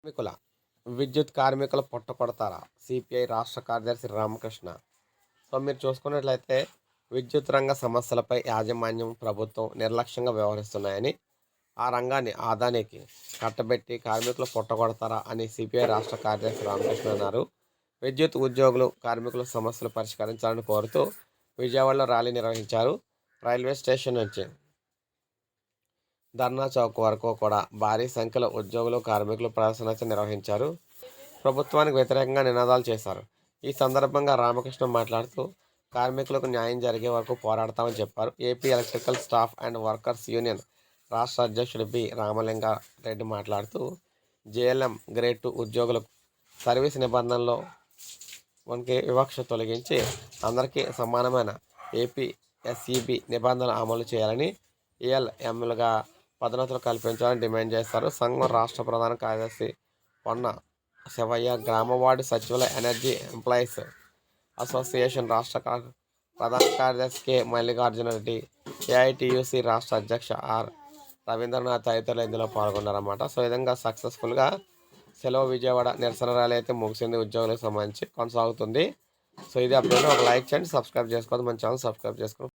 కార్మికుల విద్యుత్ కార్మికుల పొట్ట కొడతారా? సిపిఐ రాష్ట్ర కార్యదర్శి రామకృష్ణ. సో మీరు చూసుకున్నట్లయితే విద్యుత్ రంగ సమస్యలపై యాజమాన్యం ప్రభుత్వం నిర్లక్ష్యంగా వ్యవహరిస్తున్నాయని ఆ రంగాన్ని ఆదానికి కట్టబెట్టి కార్మికులు పొట్టగొడతారా అని సిపిఐ రాష్ట్ర కార్యదర్శి రామకృష్ణ అన్నారు. విద్యుత్ ఉద్యోగులు కార్మికుల సమస్యలు పరిష్కరించాలని కోరుతూ విజయవాడలో ర్యాలీ నిర్వహించారు రైల్వే స్టేషన్ నుంచి. ధర్నా చౌక్ వరకు కూడా భారీ సంఖ్యలో ఉద్యోగులు కార్మికులు ప్రదర్శన నిర్వహించారు. ప్రభుత్వానికి వ్యతిరేకంగా నినాదాలు చేశారు. ఈ సందర్భంగా రామకృష్ణ మాట్లాడుతూ కార్మికులకు న్యాయం జరిగే వరకు పోరాడతామని చెప్పారు. AP electrical staff and workers union రాష్ట్ర అధ్యక్షుడు బి. రామలింగారెడ్డి మాట్లాడుతూ జేఎల్ఎం గ్రేడ్ టూ ఉద్యోగులకు సర్వీస్ నిబంధనలో మనకి వివక్ష తొలగించి అందరికీ సమానమైన ఏపీ ఎస్ఈబి నిబంధనలు అమలు చేయాలని ఏఎల్ఎంలుగా భద్రతలు కల్పించాలని డిమాండ్ చేస్తారు. సంఘం రాష్ట్ర ప్రధాన కార్యదర్శి పొన్న శివయ్య గ్రామ వార్డు సచివాలయ ఎనర్జీ ఎంప్లాయీస్ అసోసియేషన్ రాష్ట్ర ప్రధాన కార్యదర్శి కె. మల్లికార్జున రెడ్డి ఏఐటియుసి రాష్ట్ర అధ్యక్ష ఆర్. రవీంద్రనాథ్ తదితరులు ఇందులో పాల్గొన్నారన్నమాట. సో ఈ విధంగా సక్సెస్ఫుల్గా సెలవు విజయవాడ నిరసన ర్యాలీ అయితే ముగిసింది. ఉద్యోగులకు సంబంధించి కొనసాగుతుంది. సో ఇది అప్డేట్. ఒక లైక్ చేయండి సబ్స్క్రైబ్ చేసుకోవద్దు. మన ఛానల్ సబ్స్క్రైబ్ చేసుకోండి.